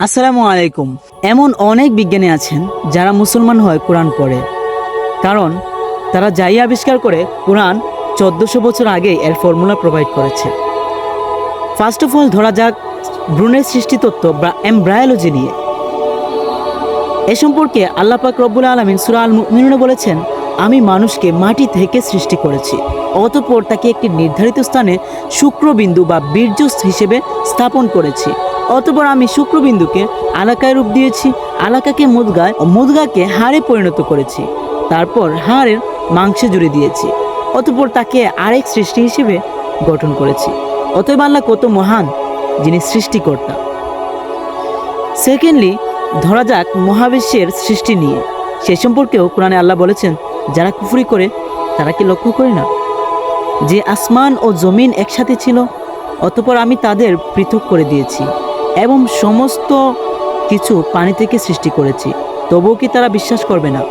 আসসালামু আলাইকুম। এমন অনেক বিজ্ঞানী আছেন যারা মুসলমান হয় কোরআন পড়ে। কারণ তারা যাই আবিষ্কার করে, কোরআন চোদ্দশো বছর আগে এর ফর্মুলা প্রোভাইড করেছে। ফার্স্ট অফ অল ধরা যাক ভ্রূণের সৃষ্টিতত্ত্ব বা এমব্রায়োলজি নিয়ে। এ সম্পর্কে আল্লাপাক রব্বুল আলমিন সুরা আল মুমিনুনে বলেছেন আমি মানুষকে মাটি থেকে সৃষ্টি করেছি। অতঃপর তাকে একটি নির্ধারিত স্থানে শুক্রবিন্দু বা বীর্য হিসেবে স্থাপন করেছি। অতঃপর আমি শুক্রবিন্দুকে আলাকায় রূপ দিয়েছি, আলাকাকে মুদগায় ও মুদগাকে হাড়ে পরিণত করেছি। তারপর হাড়ের মাংসে জুড়ে দিয়েছি। অতঃপর তাকে আরেক সৃষ্টি হিসেবে গঠন করেছি। অতএব আল্লাহ কত মহান, যিনি সৃষ্টিকর্তা। সেকেন্ডলি ধরা যাক মহাবিশ্বের সৃষ্টি নিয়ে। সে সম্পর্কেও কোরআনে আল্লাহ বলেছেন যারা কুফরি করে, তারা কি লক্ষ্য করে না? যে আসমান ও জমিন একসাথে ছিল, অতপর আমি তাদের পৃথক করে দিয়েছি এবং সমস্ত কিছু পানি থেকে সৃষ্টি করেছি। তবুও কি তারা বিশ্বাস করবে না?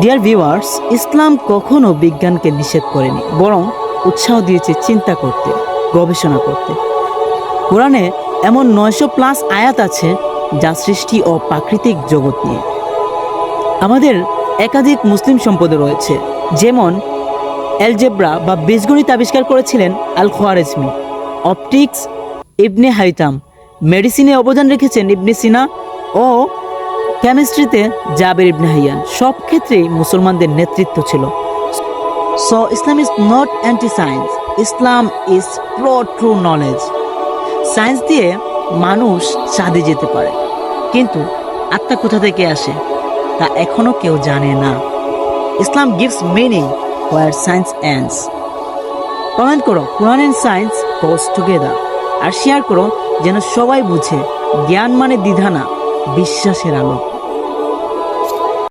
ডিয়ার ভিউয়ার্স ইসলাম কখনো বিজ্ঞানকে নিষেধ করেনি, বরং উৎসাহ দিয়েছে চিন্তা করতে, গবেষণা করতে। কোরআনে এমন নয়শো প্লাস আয়াত আছে যা সৃষ্টি ও প্রাকৃতিক জগৎ নিয়ে। আমাদের একাধিক মুসলিম সম্পদ রয়েছে, যেমন অ্যালজেব্রা বা বীজগণিত আবিষ্কার করেছিলেন আল খোয়ারেজমি অপটিক্স, ইবনে হাইতাম মেডিসিনে অবদান রেখেছেন ইবনে সিনা ও কেমিস্ট্রিতে জাবের ইবনে হাইয়ান। সব ক্ষেত্রেই মুসলমানদের নেতৃত্ব ছিল। So Islam is not anti science Islam is pro true knowledge science দিয়ে মানুষ চাঁদে যেতে পারে। কিন্তু আত্মা কোথা থেকে আসে? তা এখনও কেউ জানে না। Islam gives meaning where science ends comment করো, Quran and science goes together R share করো, যেন সবাই বুঝে, জ্ঞান মানে দ্বিধা না, বিশ্বাসের আলো।